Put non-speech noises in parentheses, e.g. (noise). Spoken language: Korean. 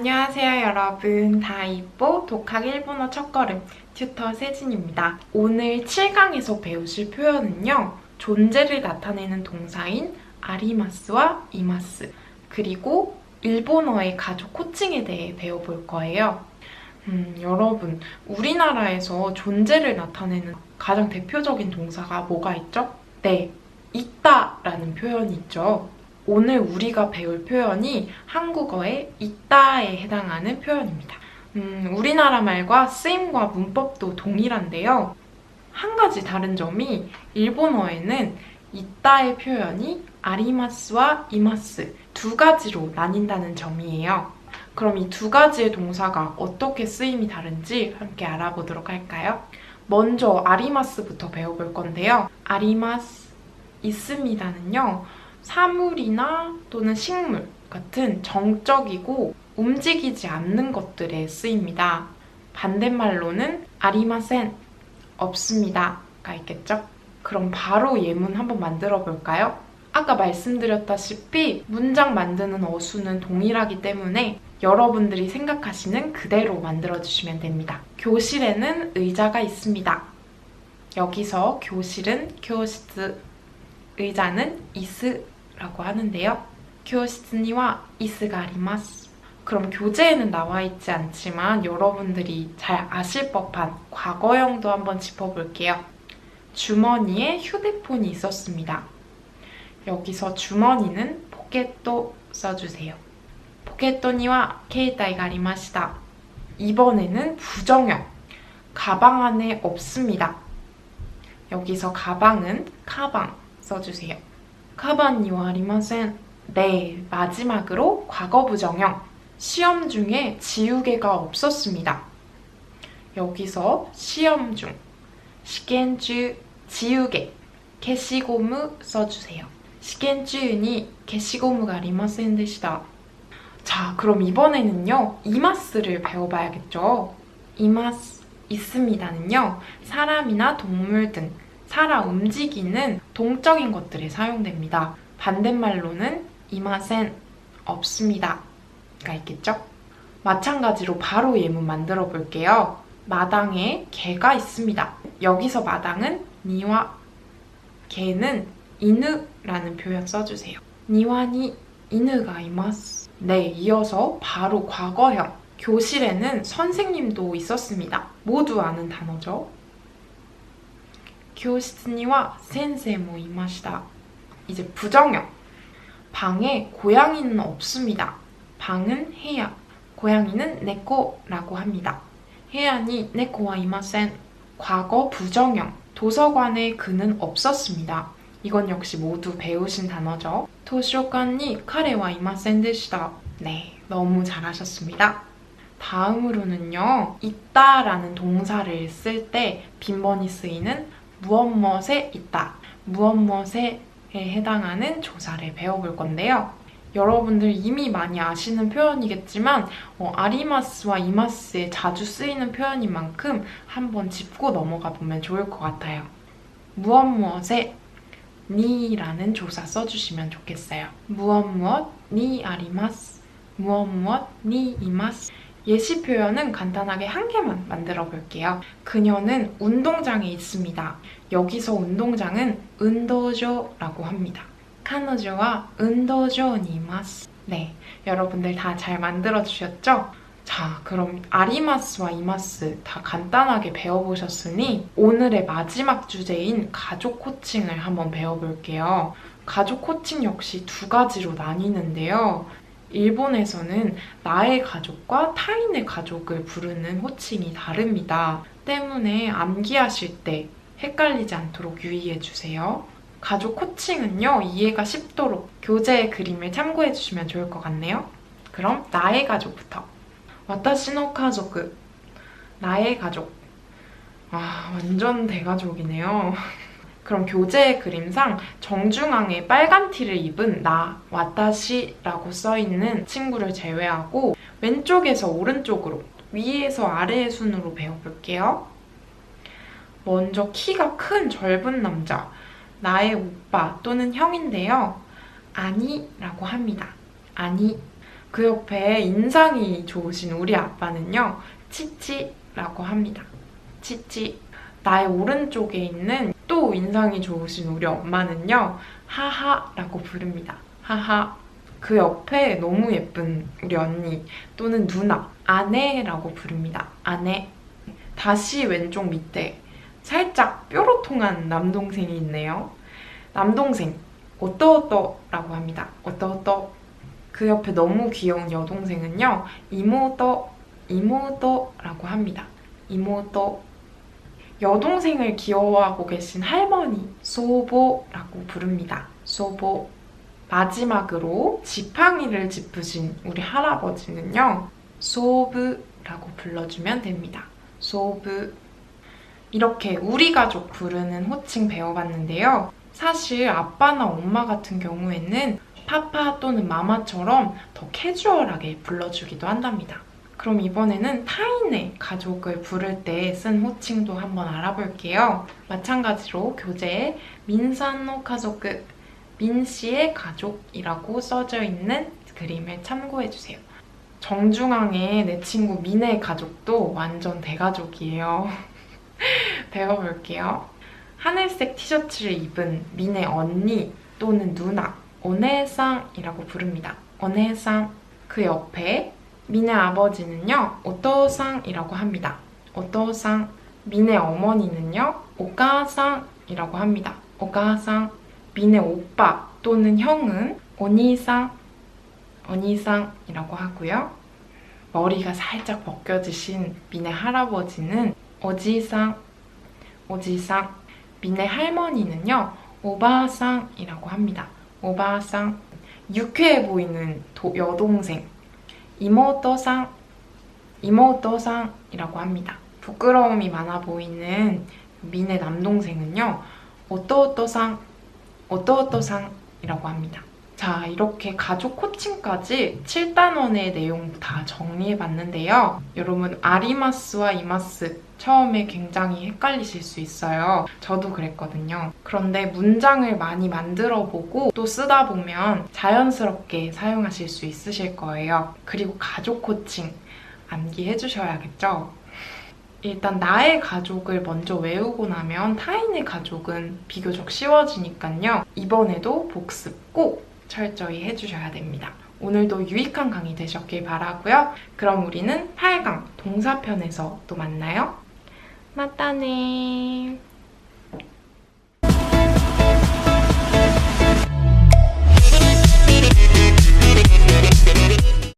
안녕하세요 여러분 다이뽀 독학 일본어 첫걸음 튜터 세진입니다. 오늘 7강에서 배우실 표현은요 존재를 나타내는 동사인 아리마스와 이마스 그리고 일본어의 가족 코칭에 대해 배워볼 거예요. 음, 여러분 우리나라에서 존재를 나타내는 가장 대표적인 동사가 뭐가 있죠? 네, 있다 라는 표현이 있죠. 오늘 우리가 배울 표현이 한국어의 있다에 해당하는 표현입니다. 음, 우리나라 말과 쓰임과 문법도 동일한데요. 한 가지 다른 점이 일본어에는 있다의 표현이 아리마스와 이마스 두 가지로 나뉜다는 점이에요. 그럼 이 두 가지의 동사가 어떻게 쓰임이 다른지 함께 알아보도록 할까요? 먼저 아리마스부터 배워볼 건데요. 아리마스 있습니다는요. 사물이나 또는 식물 같은 정적이고 움직이지 않는 것들에 쓰입니다. 반대말로는 아리마센 없습니다 가 있겠죠? 그럼 바로 예문 한번 만들어 볼까요? 아까 말씀드렸다시피 문장 만드는 어수는 동일하기 때문에 여러분들이 생각하시는 그대로 만들어 주시면 됩니다. 교실에는 의자가 있습니다. 여기서 교실은 교시즈, 의자는 이스 라고 하는데요. 교시즈니와 이스가 아리마스. 그럼 교재에는 나와 있지 않지만 여러분들이 잘 아실 법한 과거형도 한번 짚어볼게요. 주머니에 휴대폰이 있었습니다. 여기서 주머니는 포켓도 써주세요. 포켓도니와 케이타이가 아리마시다. 이번에는 부정형. 가방 안에 없습니다. 여기서 가방은 카방 써주세요. 카반니와 아리마센. 네, 마지막으로 과거 부정형. 시험 중에 지우개가 없었습니다. 여기서 시험 중. 시켄주 지우개. 게시고무 써주세요. 시켄주니 게시고무가 아리마센 데시다. 자, 그럼 이번에는요, 이마스를 배워봐야겠죠. 이마스 있습니다는요, 사람이나 동물 등 살아 움직이는 동적인 것들에 사용됩니다. 반대말로는 이마센 없습니다가 있겠죠. 마찬가지로 바로 예문 만들어 볼게요. 마당에 개가 있습니다. 여기서 마당은 니와 개는 이누라는 표현 써주세요. 니와니 이누가 이마스. 네, 이어서 바로 과거형. 교실에는 선생님도 있었습니다. 모두 아는 단어죠. 교실니와 센세모 이마시다. 이제 부정형. 방에 고양이는 없습니다. 방은 해야. 고양이는 네코라고 합니다. 해야니 네코와 이마센. 과거 부정형. 도서관에 그는 없었습니다. 이건 역시 모두 배우신 단어죠. 도서관이 카레와 이마센 데시다. 네, 너무 잘하셨습니다. 다음으로는요, 있다라는 동사를 쓸 때 빈번히 쓰이는 무엇 무엇에 있다, 무엇 무엇에 해당하는 조사를 배워볼 건데요. 여러분들 이미 많이 아시는 표현이겠지만 어, 아리마스와 이마스에 자주 쓰이는 표현인 만큼 한번 짚고 넘어가 보면 좋을 것 같아요. 무엇 무엇에 니라는 조사 써주시면 좋겠어요. 무엇 무엇 니 아리마스 무엇 무엇 니 이마스 예시 표현은 간단하게 한 개만 만들어 볼게요. 그녀는 운동장에 있습니다. 여기서 운동장은 운도조라고 합니다. 카노조와 운도조니마스. 네, 여러분들 다 잘 만들어 주셨죠? 자, 그럼 아리마스와 이마스 다 간단하게 배워보셨으니 오늘의 마지막 주제인 가족 코칭을 한번 배워볼게요. 가족 코칭 역시 두 가지로 나뉘는데요. 일본에서는 나의 가족과 타인의 가족을 부르는 호칭이 다릅니다. 때문에 암기하실 때 헷갈리지 않도록 유의해주세요. 가족 호칭은요, 이해가 쉽도록 교재의 그림을 참고해주시면 좋을 것 같네요. 그럼 나의 가족부터. 와타시노 가족. 나의 가족. 아, 완전 대가족이네요. 그럼 교재의 그림상 정중앙에 빨간 티를 입은 나, 와타시라고 써있는 친구를 제외하고 왼쪽에서 오른쪽으로, 위에서 아래의 순으로 배워볼게요. 먼저 키가 큰 젊은 남자, 나의 오빠 또는 형인데요. 아니라고 합니다. 아니. 그 옆에 인상이 좋으신 우리 아빠는요, 치치라고 합니다. 치치. 나의 오른쪽에 있는 또 인상이 좋으신 우리 엄마는요, 하하라고 부릅니다. 하하. 그 옆에 너무 예쁜 우리 언니 또는 누나, 아내라고 부릅니다. 아내. 다시 왼쪽 밑에 살짝 뾰로통한 남동생이 있네요. 남동생, 어떠어떠라고 합니다. 어떠어떠. 그 옆에 너무 귀여운 여동생은요, 이모더, 이모더라고 합니다. 이모더. 여동생을 귀여워하고 계신 할머니, 소보라고 부릅니다. 소보. 마지막으로 지팡이를 짚으신 우리 할아버지는요, 소브라고 불러주면 됩니다. 소브. 이렇게 우리 가족 부르는 호칭 배워봤는데요. 사실 아빠나 엄마 같은 경우에는 파파 또는 마마처럼 더 캐주얼하게 불러주기도 한답니다. 그럼 이번에는 타인의 가족을 부를 때 쓴 호칭도 한번 알아볼게요. 마찬가지로 교재에 민산노 가족, 민 씨의 가족이라고 써져 있는 그림을 참고해주세요. 정중앙에 내 친구 민의 가족도 완전 대가족이에요. (laughs) 배워볼게요. 하늘색 티셔츠를 입은 민의 언니 또는 누나, 오네상이라고 부릅니다. 오네상. 그 옆에 민의 아버지는요, 오토상이라고 합니다. 오토상. 민의 어머니는요, 오가상이라고 합니다. 오가상. 민의 오빠 또는 형은 오니상, 오니상이라고 하고요. 머리가 살짝 벗겨지신 민의 할아버지는 오지상, 오지상. 민의 할머니는요, 오바상이라고 합니다. 오바상. 유쾌해 보이는 도, 여동생, 이모토상, 이모토상이라고 합니다. 부끄러움이 많아 보이는 민의 남동생은요, 오토오토상, 오토오토상이라고 합니다. 자, 이렇게 가족 코칭까지 7단원의 내용 다 정리해봤는데요. 여러분, 아리마스와 이마스 처음에 굉장히 헷갈리실 수 있어요. 저도 그랬거든요. 그런데 문장을 많이 만들어 보고 또 쓰다 보면 자연스럽게 사용하실 수 있으실 거예요. 그리고 가족 코칭 암기해 주셔야겠죠? 일단 나의 가족을 먼저 외우고 나면 타인의 가족은 비교적 쉬워지니까요. 이번에도 복습 꼭 철저히 해주셔야 됩니다. 오늘도 유익한 강의 되셨길 바라고요. 그럼 우리는 8강 동사편에서 또 만나요. 맞다네.